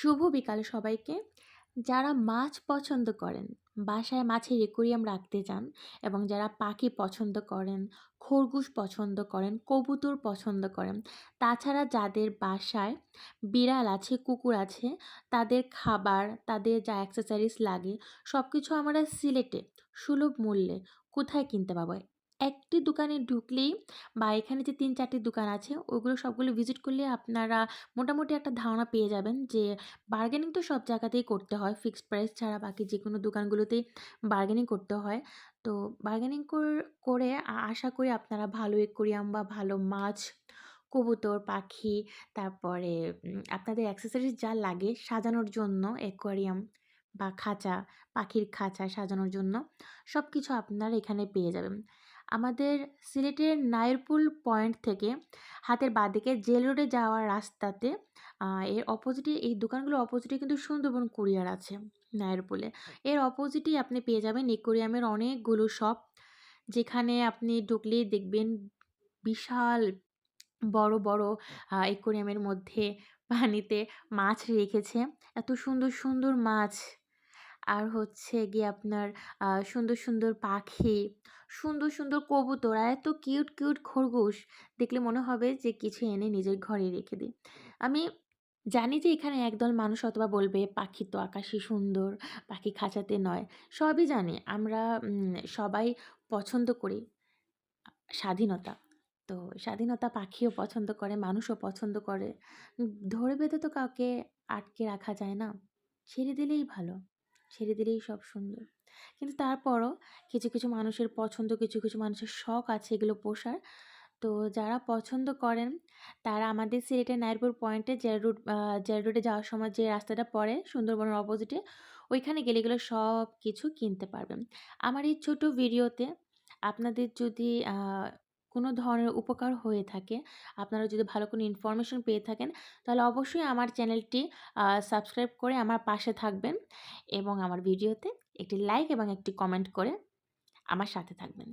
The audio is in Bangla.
শুভ বিকাল সবাইকে। যারা মাছ পছন্দ করেন, বাসায় মাছের একুরিয়াম রাখতে চান এবং যারা পাখি পছন্দ করেন, খরগোশ পছন্দ করেন, কবুতর পছন্দ করেন, তাছাড়া যাদের বাসায় বিড়াল আছে, কুকুর আছে, তাদের খাবার, তাদের যা অ্যাক্সেসরিজ লাগে সব কিছু আমরা সিলেটে, সুলভ মূল্যে কোথায় কিনতে পাবো? একটি দোকানে ঢুকলেই বা এখানে যে তিন চারটি দোকান আছে, ওগুলো সবগুলো ভিজিট করলে আপনারা মোটামুটি একটা ধারণা পেয়ে যাবেন যে বার্গেনিং তো সব জায়গাতেই করতে হয়। ফিক্সড প্রাইস ছাড়া বাকি যে কোনো দোকানগুলোতেই বার্গেনিং করতে হয়। তো বার্গেনিং করে আশা করি আপনারা ভালো একুরিয়াম বা ভালো মাছ, কবুতর, পাখি, তারপরে আপনাদের অ্যাক্সেসরিজ যা লাগে সাজানোর জন্য অ্যাকোয়ারিয়াম বা খাঁচা, পাখির খাঁচা সাজানোর জন্য সব কিছু আপনারা এখানে পেয়ে যাবেন। আমাদের সিলেটের নায়েরপুল পয়েন্ট থেকে হাতের বাঁদিকে জেল রোডে যাওয়ার রাস্তাতে এর অপোজিটে এই দোকানগুলোর অপোজিটে কিন্তু সুন্দরবন কুরিয়ার আছে নায়েরপুলে এর অপোজিটেই আপনি পেয়ে যাবেন একুরিয়ামের অনেকগুলো শপ যেখানে আপনি ঢুকলেই দেখবেন বিশাল বড় বড় একুরিয়ামের মধ্যে পানিতে মাছ রেখেছে। এত সুন্দর সুন্দর মাছ আর হচ্ছে গিয়ে আপনার সুন্দর সুন্দর পাখি, সুন্দর সুন্দর কবুতর, আর এত কিউট কিউট খরগোশ দেখলে মনে হবে যে কিছু এনে নিজের ঘরে রেখে দিই। আমি জানি যে এখানে একদল মানুষ অথবা বলবে, পাখি তো আকাশে সুন্দর, পাখি খাঁচাতে নয়। সবই জানি। আমরা সবাই পছন্দ করি স্বাধীনতা। তো স্বাধীনতা পাখিও পছন্দ করে, মানুষও পছন্দ করে। ধরে বেঁধে তো কাউকে আটকে রাখা যায় না। ছেড়ে দিলেই ভালো। ছেড়ে দিলেই সব সুন্দর। কিন্তু তারপরও কিছু কিছু মানুষের পছন্দ, কিছু কিছু মানুষের শখ আছে এগুলো পোষার। তো যারা পছন্দ করেন, তারা আমাদের সিলেটের নাইরপুর পয়েন্টে জেল রোড জেল রোডে যাওয়ার সময় যে রাস্তাটা পড়ে সুন্দরবনের অপোজিটে ওইখানে গেলে এগুলো সব কিছু কিনতে পারবেন। আমার এই ছোট ভিডিওতে আপনাদের যদি কোনো ধরনের উপকার হয়ে থাকে। আপনারা যদি ভালো কোনো ইনফরমেশন পেয়ে থাকেন, তাহলে অবশ্যই আমার চ্যানেলটি সাবস্ক্রাইব করে আমার পাশে থাকবেন এবং আমার ভিডিওতে একটি লাইক এবং একটি কমেন্ট করে আমার সাথে থাকবেন।